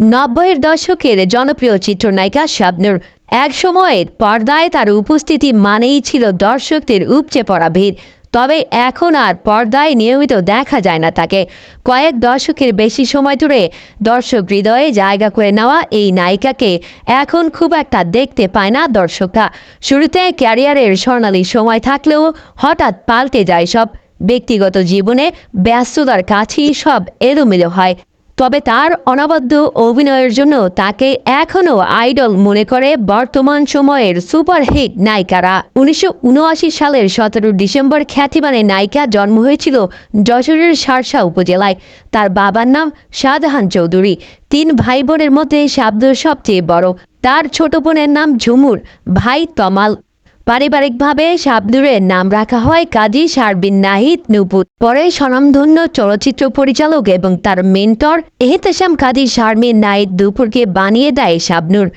নব্বইয়ের দশকের জনপ্রিয় চিত্রনায়িকা শাবনুর। এক সময়ের পর্দায় তার উপস্থিতি মানেই ছিল দর্শকদের উপচে পড়া ভিড়। তবে এখন আর পর্দায় নিয়মিত দেখা যায় না তাকে। কয়েক দশকের বেশি সময় ধরে দর্শক হৃদয়ে জায়গা করে নেওয়া এই নায়িকাকে এখন খুব একটা দেখতে পায় না দর্শকরা। শুরুতে ক্যারিয়ারের স্বর্ণালী সময় থাকলেও হঠাৎ পাল্টে যায় সব। ব্যক্তিগত জীবনে ব্যস্ততার কাছেই সব এলোমেলো হয়। তবে তার অনবদ্য অভিনয়ের জন্য তাকে এখনও আইডল মনে করে বর্তমান সময়ের সুপারহিট নায়িকারা। উনিশশো উনআশি সালের সতেরো ডিসেম্বর খ্যাতিমানের নায়িকা জন্ম হয়েছিল যশোরের সারসা উপজেলায়। তার বাবার নাম শাহজাহান চৌধুরী। তিন ভাই বোনের মধ্যে শাব্দ সবচেয়ে বড়। তার ছোট বোনের নাম ঝুমুর। ভাই তমাল। পারিবারিকভাবে শাবনুরের নাম রাখা হয় কাজী শারবিন নাহিদ নুপুত পরে স্বনামধন্য চলচ্চিত্র পরিচালক এবং তার মেন্টর এহতেশাম কাজী শারমিন নাহিদ দুপুরকে বানিয়ে দেয় শাবনুর